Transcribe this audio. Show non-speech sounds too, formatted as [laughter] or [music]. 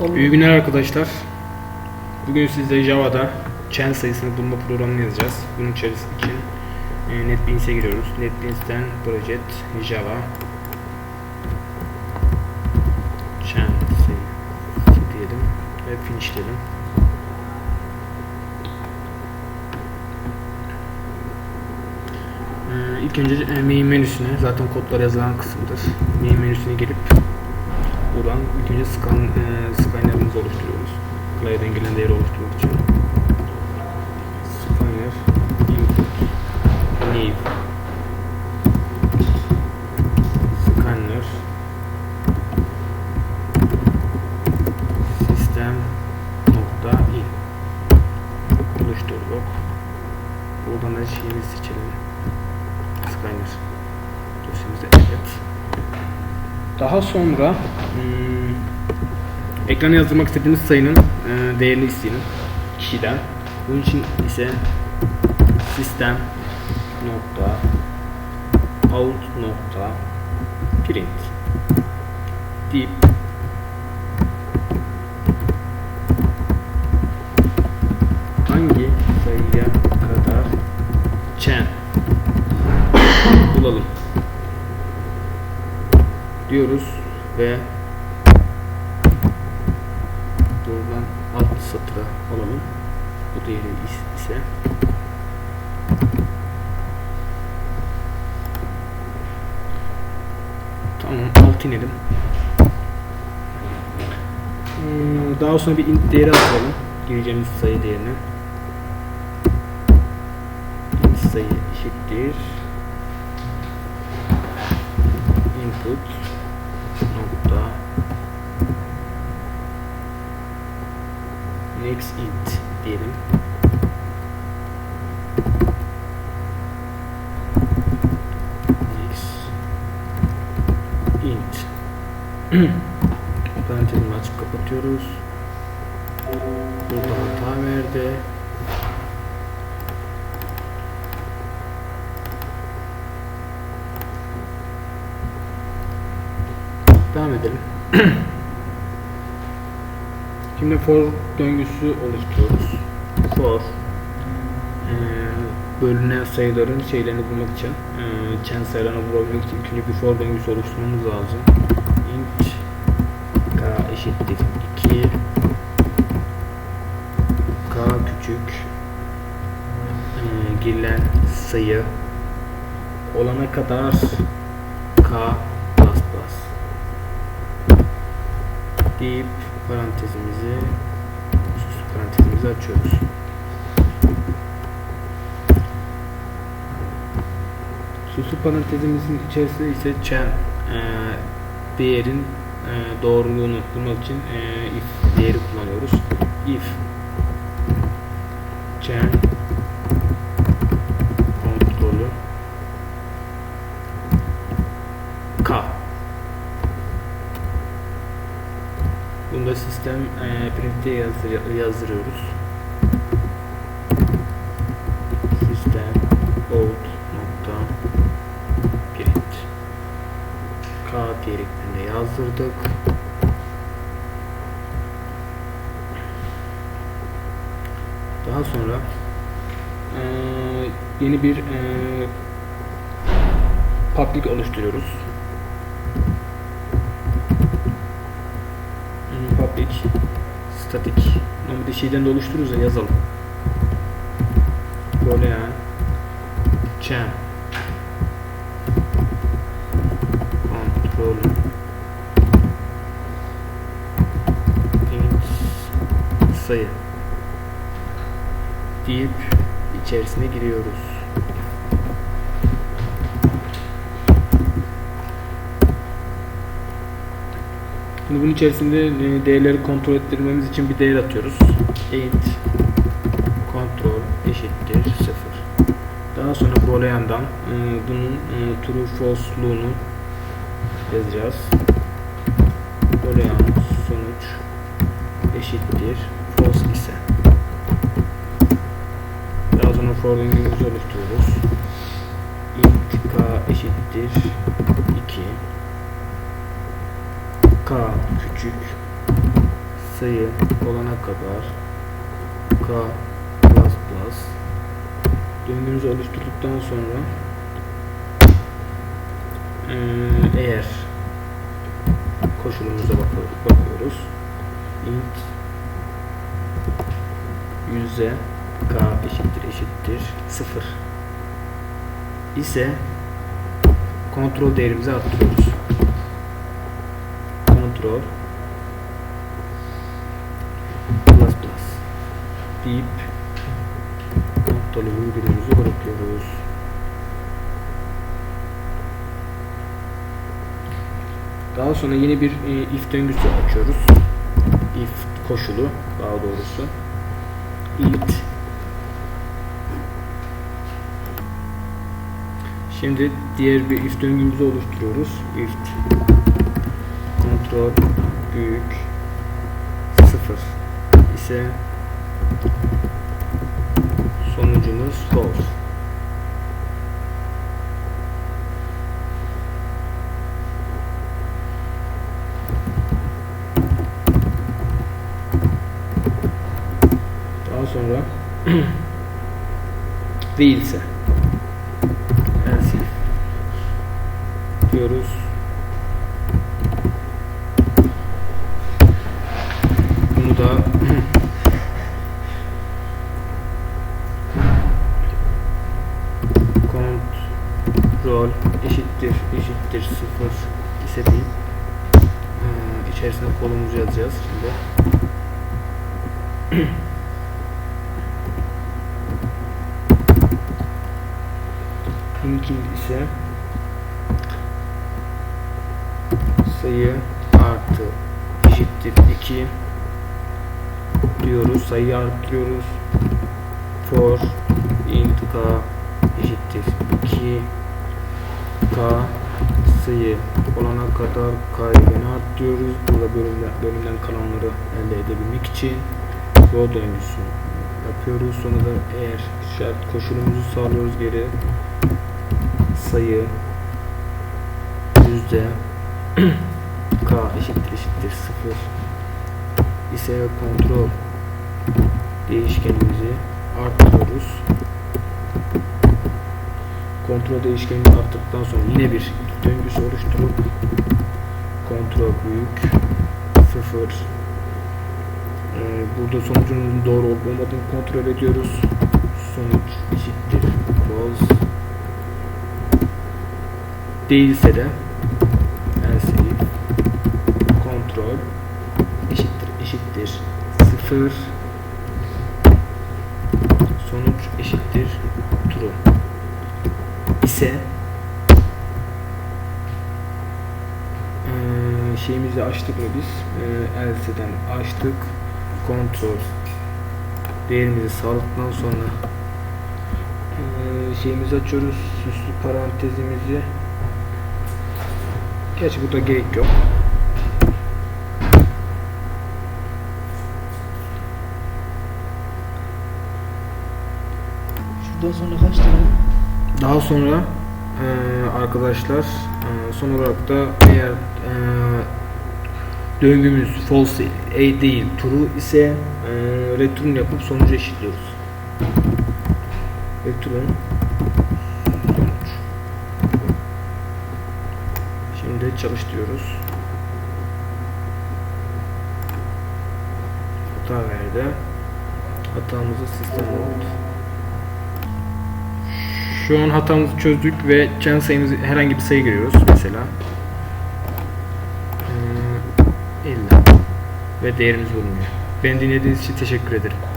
İyi günler arkadaşlar. Bugün sizde Java'da chain sayısını bulma programını yazacağız. Bunun içerisi için e, NetBeans'e giriyoruz. NetBeans'ten project Java sayısı diyelim ve finish diyelim. E, İlk önce e, main menüsüne zaten kodlar yazılan kısımdır. Main menüsüne gelip buradan ilk scan, e, scanner'ımızı oluşturuyoruz. Klavyeden gelen değeri oluşturmak için. Scanner input new scanner sistem nokta in oluşturduk. Buradan da şeyini seçelim. Scanner dosyamızda evet. Daha sonra hmm, ekrana yazdırmak istediğimiz sayının e, değerini isteyelim kişiden. Bunun için ise sistem nokta out nokta print deyip hangi sayıya kadar chain bulalım diyoruz ve buradan alt satıra alalım. Bu değeri is- ise tamam alt inelim. Hmm, Daha sonra bir int değeri atalım. Gireceğimiz sayı değerini. int sayı eşittir input nokta next int diyelim. Next int [clears throat] parantezini açıp kapatıyoruz. Burada hata verdi. Devam edelim. [clears throat] Şimdi for döngüsü oluşturuyoruz. For eee bölünen sayıların şeylerini bulmak için eee chain sayılarını bulabilmek için ikinci bir for döngüsü oluşturmamız lazım. int k eşittir 2 k küçük eee girilen sayı olana kadar k bas bas deyip parantezimizi süslü parantezimizi açıyoruz. Süslü parantezimizin içerisinde ise chain e, değerin e, doğruluğunu bulmak için e, if değeri kullanıyoruz. If chain kontrolü k Bunu sistem e, print'e yazdır yazdırıyoruz. Sistem out nokta print k diyerekten de yazdırdık. Daha sonra e, yeni bir e, public oluşturuyoruz. Public static normalde şeyden de oluştururuz ya yazalım. Boolean chain kontrol. İnt sayı. Deyip içerisine giriyoruz Şimdi bunun içerisinde e, değerleri kontrol ettirmemiz için bir değer atıyoruz. int kontrol eşittir 0. Daha sonra boolean'dan e, bunun e, true false'luğunu yazacağız. Boolean sonuç eşittir false ise. Daha sonra for oluşturuyoruz. int k eşittir 2 k küçük sayı olana kadar k plus plus döngümüzü oluşturduktan sonra eğer koşulumuza bakıyor- bakıyoruz int yüze k eşittir eşittir 0 ise kontrol değerimizi arttırıyoruz. Kontrol plus plus deyip noktalı virgülümüzü bırakıyoruz. Daha sonra yeni bir e, if döngüsü açıyoruz. If koşulu daha doğrusu. int Şimdi diğer bir if döngümüzü oluşturuyoruz. If kontrol büyük 0 ise sonucumuz false. Daha sonra [clears throat] değilse else diyoruz. Bunu da kontrol eşittir eşittir sıfır ise değil. Ee, içerisine kolumuzu yazacağız şimdi. [clears throat] Linking ise sayı artı eşittir 2 diyoruz. Sayıyı arttırıyoruz. For int k eşittir 2 k sayı olana kadar gene arttırıyoruz. Burada bölümden, bölümden kalanları elde edebilmek için row döngüsü yapıyoruz. Sonra da eğer şart koşulumuzu sağlıyoruz geri sayı yüzde [clears throat] k eşittir eşittir 0 ise kontrol değişkenimizi arttırıyoruz. Kontrol değişkenini arttıktan sonra yine bir döngüsü oluşturup kontrol büyük 0 ee, burada sonucunun doğru olup olmadığını kontrol ediyoruz. Sonuç eşittir. False değilse de else if kontrol eşittir eşittir. 0 sonuç eşittir. True ise eee, şeyimizi açtık mı biz? Eee, else'den açtık. Kontrol değerimizi sağladıktan sonra eee, şeyimizi açıyoruz. Süslü parantezimizi. Gerçi burada gerek yok. Şuradan sonra kaç tane? Daha sonra arkadaşlar eee, son olarak da eğer eee, döngümüz false a değil true ise eee, return yapıp sonucu eşitliyoruz. Return sonuç. Şimdi çalış diyoruz. Hata verdi. Hatamızı sistem oldu. Şu an hatamızı çözdük ve channel sayımızı herhangi bir sayı giriyoruz mesela. Ee, 50 ve değerimiz bulunuyor. Beni dinlediğiniz için teşekkür ederim.